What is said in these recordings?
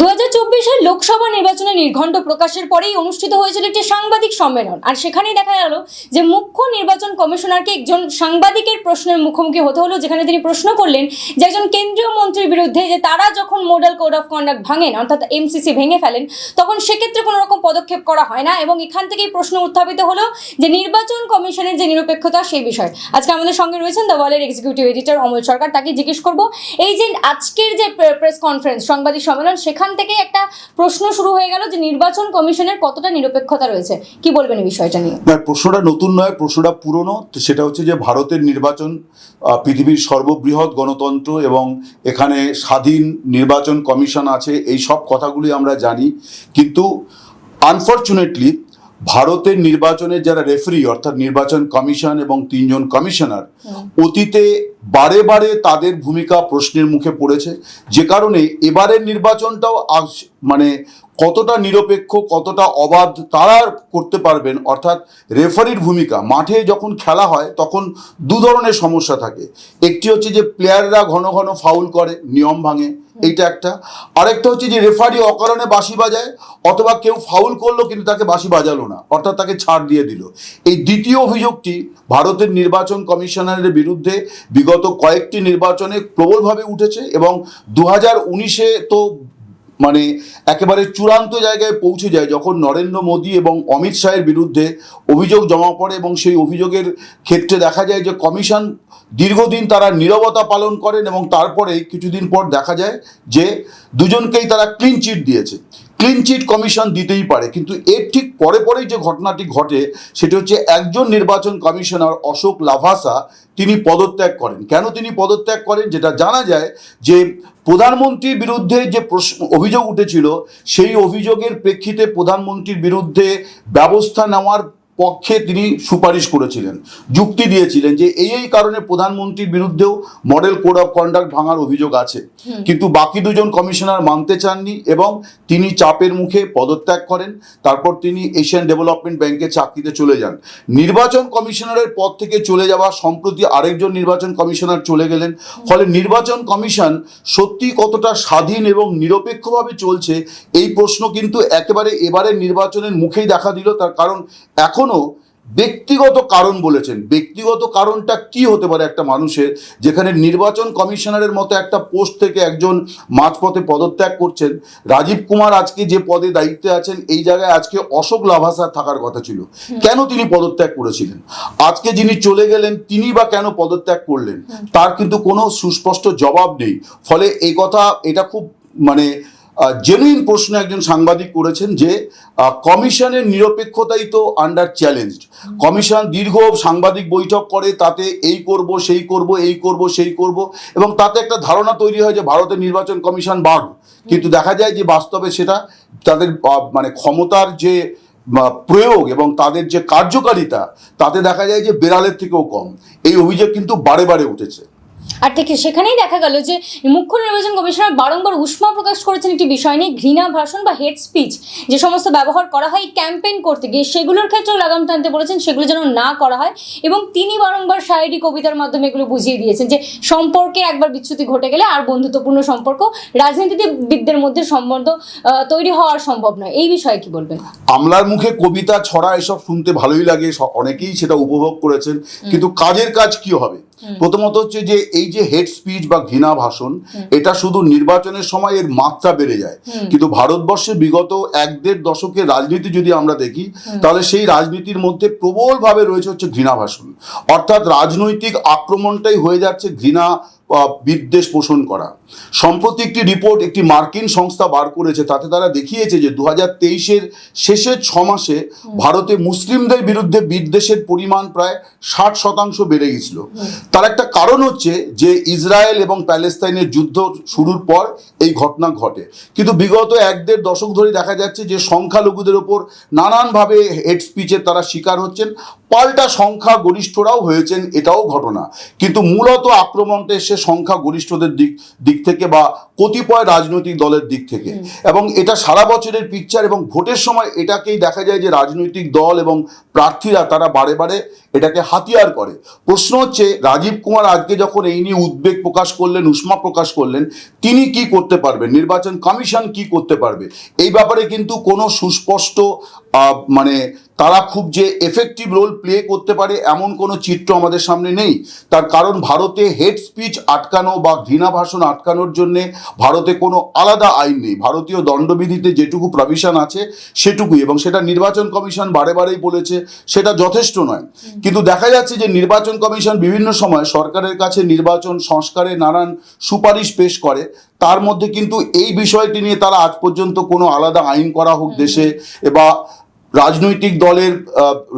দু হাজার লোকসভা নির্বাচনে নির্ঘণ্ট প্রকাশের পরেই অনুষ্ঠিত হয়েছিল একটি সাংবাদিক সম্মেলন। আর সেখানেই দেখা গেল যে মুখ্য নির্বাচন কমিশনারকে একজন সাংবাদিকের প্রশ্নের মুখোমুখি হতে হলো, যেখানে তিনি প্রশ্ন করলেন যে একজন কেন্দ্রীয় মন্ত্রীর বিরুদ্ধে যে তারা যখন মডেল কোড অফ কন্ডাক্ট ভাঙেন, অর্থাৎ এমসিসি ভেঙে ফেলেন, তখন সেক্ষেত্রে কোনো রকম পদক্ষেপ করা হয় না এবং এখান থেকেই প্রশ্ন উত্থাপিত হলো যে নির্বাচন কমিশনের যে নিরপেক্ষতা সেই বিষয়। আজকে আমাদের সঙ্গে রয়েছেন দ্য ওয়ালের এক্সিকিউটিভ এডিটর অমল সরকার, তাকে জিজ্ঞেস করব, এই যে আজকের যে প্রেস কনফারেন্স সাংবাদিক সম্মেলন, সেখান থেকে একটা প্রশ্ন শুরু হয়ে গেল যে নির্বাচন কমিশনের কতটা নিরপেক্ষতা রয়েছে। কি বলবেন এই বিষয়টা নিয়ে? না প্রশ্নটা নতুন নয় প্রশ্নটা পুরনো। সেটা হচ্ছে যে ভারতের নির্বাচন পৃথিবীর সর্ববৃহৎ গণতন্ত্র এবং এখানে স্বাধীন নির্বাচন কমিশন আছে এই সব কথাগুলি আমরা জানি। কিন্তু আনফর্চুনেটলি ভারতের নির্বাচনের যারা রেফারি অর্থাৎ নির্বাচন কমিশন এবং তিনজন কমিশনার অতীতে বারে বারে তাদের ভূমিকা প্রশ্নের মুখে পড়েছে। যে কারণে এবারের নির্বাচনটাও মানে কতটা নিরপেক্ষ, কতটা অবাধ তারা করতে পারবেন, অর্থাৎ রেফারির ভূমিকা, মাঠে যখন খেলা হয় তখন দু ধরনের সমস্যা থাকে। একটি হচ্ছে যে প্লেয়াররা ঘন ঘন ফাউল করে, নিয়ম ভাঙে, এইটা একটা। আরেকটা হচ্ছে যে রেফারি অকারণে বাঁশি বাজায়, অথবা কেউ ফাউল করল কিন্তু তাকে বাঁশি বাজালো না, অর্থাৎ তাকে ছাড় দিয়ে দিল। এই দ্বিতীয় অভিযোগটি ভারতের নির্বাচন কমিশনারের বিরুদ্ধে বিগত কয়েকটি নির্বাচনে প্রবলভাবে উঠেছে এবং দু হাজার উনিশে তো মানে একেবারে চূড়ান্ত জায়গায় পৌঁছে যায় যখন নরেন্দ্র মোদী এবং অমিত শাহের বিরুদ্ধে অভিযোগ জমা পড়ে এবং সেই অভিযোগের ক্ষেত্রে দেখা যায় যে কমিশন দীর্ঘদিন তারা নীরবতা পালন করেন এবং তারপরে কিছুদিন পর দেখা যায় যে দুজনকেই তারা ক্লিন চিট দিয়েছে। ক্লিন চিট কমিশন দিতেই পারে, কিন্তু এর ঠিক পরে পরেই যে ঘটনাটি ঘটে, সেটি হচ্ছে একজন নির্বাচন কমিশনার অশোক লাভাসা, তিনি পদত্যাগ করেন। কেন তিনি পদত্যাগ করেন? যেটা জানা যায় যে প্রধানমন্ত্রীর বিরুদ্ধে যে প্রশ্ন, অভিযোগ উঠেছিল, সেই অভিযোগের প্রেক্ষিতে প্রধানমন্ত্রীর বিরুদ্ধে ব্যবস্থা নেওয়ার পক্ষে তিনি সুপারিশ করেছিলেন যুক্তি দিয়েছিলেন যে এই এই কারণে প্রধানমন্ত্রীর বিরুদ্ধেও মডেল কোড অফ কন্ডাক্ট ভাঙার অভিযোগ আছে। কিন্তু বাকি দুজন কমিশনার মানতে চাননি এবং তিনি চাপের মুখে পদত্যাগ করেন তারপর তিনি এশিয়ান ডেভেলপমেন্ট ব্যাংকে চাকরিতে চলে যান। নির্বাচন কমিশনারের পদ থেকে চলে যাওয়া সম্প্রতি আরেকজন নির্বাচন কমিশনার চলে গেলেন। ফলে নির্বাচন কমিশন সত্যি কতটা স্বাধীন এবং নিরপেক্ষভাবে চলছে এই প্রশ্ন কিন্তু একেবারে এবারের নির্বাচনের মুখেই দেখা দিল তার কারণ এখনও ব্যক্তিগত কারণ বলেছেন। ব্যক্তিগত কারণটা কি হতে পারে একটা মানুষের? যেখানে নির্বাচন কমিশনারের মতো একটা পোস্ট থেকে একজন মাঝপথে পদত্যাগ করছেন। রাজীব কুমার আজকে যে পদে দায়িত্বে আছেন এই জায়গায় আজকে অশোক লাভাসা থাকার কথা ছিল। কেন তিনি পদত্যাগ করেছিলেন? আজকে যিনি চলে গেলেন তিনি বা কেন পদত্যাগ করলেন? তার কিন্তু কোনো সুস্পষ্ট জবাব নেই। ফলে এই কথা এটা খুব মানে জেনুইন প্রশ্ন একজন সাংবাদিক করেছেন যে কমিশনের নিরপেক্ষতাই তো আন্ডার চ্যালেঞ্জড কমিশন দীর্ঘ সাংবাদিক বৈঠক করে, তাতে এই করব, সেই করব, এই করব, সেই করব, এবং তাতে একটা ধারণা তৈরি হয় যে ভারতের নির্বাচন কমিশন বাঘ কিন্তু দেখা যায় যে বাস্তবে সেটা তাদের মানে ক্ষমতার যে প্রয়োগ এবং তাদের যে কার্যকারিতা, তাতে দেখা যায় যে বেড়ালের থেকেও কম। এই অভিযোগ কিন্তু বারে বারে উঠেছে। আর থেকে সেখানেই দেখা গেল যে মুখ্য নির্বাচন কমিশনার বারংবার উষ্মা প্রকাশ করেছেন একটি বিষয় নিয়ে ঘৃণা ভাষণ বা হেড স্পিচ যে সমস্ত ব্যবহার করা হয় ক্যাম্পেইন করতে গিয়ে সেগুলোর ক্ষেত্রেও লাগাম টানতে বলেছেন সেগুলো যেন না করা হয়। এবং তিনি বারংবার শায়েরি কবিতার মাধ্যমে এগুলো বুঝিয়ে দিয়েছেন যে সম্পর্কে একবার বিচ্যুতি ঘটে গেলে আর বন্ধুত্বপূর্ণ সম্পর্ক রাজনীতিবিদদের মধ্যে সম্বন্ধ তৈরি হওয়ার সম্ভব নয়। এই বিষয়ে কি বলবেন? আমলার মুখে কবিতা ছড়া এসব শুনতে ভালোই লাগে অনেকেই সেটা উপভোগ করেছেন। কিন্তু কাজের কাজ কি হবে? প্রথমত হচ্ছে যে এই যে হেড স্পিচ বা ঘৃণা ভাষণ এটা শুধু নির্বাচনের সময় এর মাত্রা বেড়ে যায়। কিন্তু ভারতবর্ষে বিগত এক দেড় দশকের রাজনীতি যদি আমরা দেখি তাহলে সেই রাজনীতির মধ্যে প্রবলভাবে রয়েছে হচ্ছে ঘৃণা ভাষণ। অর্থাৎ রাজনৈতিক আক্রমণটাই হয়ে যাচ্ছে ঘৃণা বিদ্বেষ পোষণ করা। সম্প্রতি একটি রিপোর্ট একটি মার্কিন সংস্থা বার করেছে তাতে তারা দেখিয়েছে যে দু হাজার তেইশের শেষের ছ মাসে ভারতে মুসলিমদের বিরুদ্ধে বিদ্বেষের পরিমাণ প্রায় ষাট শতাংশ বেড়ে গেছিল। তার একটা কারণ হচ্ছে যে ইসরায়েল এবং প্যালেস্তাইনের যুদ্ধ শুরুর পর এই ঘটনা ঘটে। কিন্তু বিগত এক দেড় দশক ধরে দেখা যাচ্ছে যে সংখ্যালঘুদের ওপর নানানভাবে হেড স্পিচের তারা শিকার হচ্ছেন। পাল্টা সংখ্যা গরিষ্ঠরাও হয়েছেন এটাও ঘটনা। কিন্তু মূলত আক্রমণটা এসে সংখ্যা গরিষ্ঠদের দিক দিক থেকে বা কতিপয় রাজনৈতিক দলের দিক থেকে। এবং এটা সারা বছরের পিকচার এবং ভোটের সময় এটাকেই দেখা যায় যে রাজনৈতিক দল এবং প্রার্থীরা তারা বারে বারে এটাকে হাতিয়ার করে। প্রশ্ন হচ্ছে, রাজীব কুমার আজকে যখন এই নিয়ে উদ্বেগ প্রকাশ করলেন, উষ্মা প্রকাশ করলেন, তিনি কি করতে পারবেন? নির্বাচন কমিশন কি করতে পারবে? এই ব্যাপারে কিন্তু কোনো সুস্পষ্ট মানে তারা খুব যে এফেক্টিভ রোল প্লে করতে পারে, এমন কোনো চিত্র আমাদের সামনে নেই। তার কারণ, ভারতে হেড স্পিচ আটকানো বা ঘৃণা ভাষণ আটকানোর জন্য ভারতে কোনো আলাদা আইন নেই। ভারতীয় দণ্ডবিধিতে যেটুকু প্রভিশন আছে, সেটুকুই এবং সেটা নির্বাচন কমিশন বারে বারেই বলেছে, সেটা যথেষ্ট নয়। কিন্তু দেখা যাচ্ছে যে নির্বাচন কমিশন বিভিন্ন সময় সরকারের কাছে নির্বাচন সংস্কারে নানান সুপারিশ পেশ করে। তার মধ্যে কিন্তু এই বিষয়টি নিয়ে তারা আজ পর্যন্ত কোনো আলাদা আইন করা হোক দেশে বা রাজনৈতিক দলের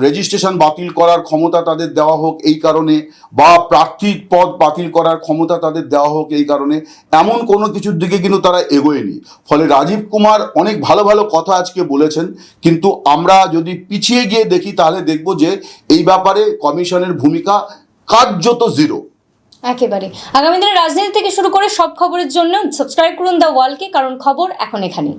রেজিস্ট্রেশন বাতিল করার ক্ষমতা তাদের দেওয়া হোক এই কারণে, বা প্রার্থীর পদ বাতিল করার ক্ষমতা তাদের দেওয়া হোক এই কারণে, এমন কোনো কিছুর দিকে কিন্তু তারা এগোয়নি। ফলে রাজীব কুমার অনেক ভালো ভালো কথা আজকে বলেছেন, কিন্তু আমরা যদি পিছিয়ে গিয়ে দেখি তাহলে দেখব যে এই ব্যাপারে কমিশনের ভূমিকা কার্যত জিরো একেবারে। আগামী দিনে রাজনীতি থেকে শুরু করে সব খবরের জন্য সাবস্ক্রাইব করুন দ্য ওয়ালকে কারণ খবর এখন এখানেই।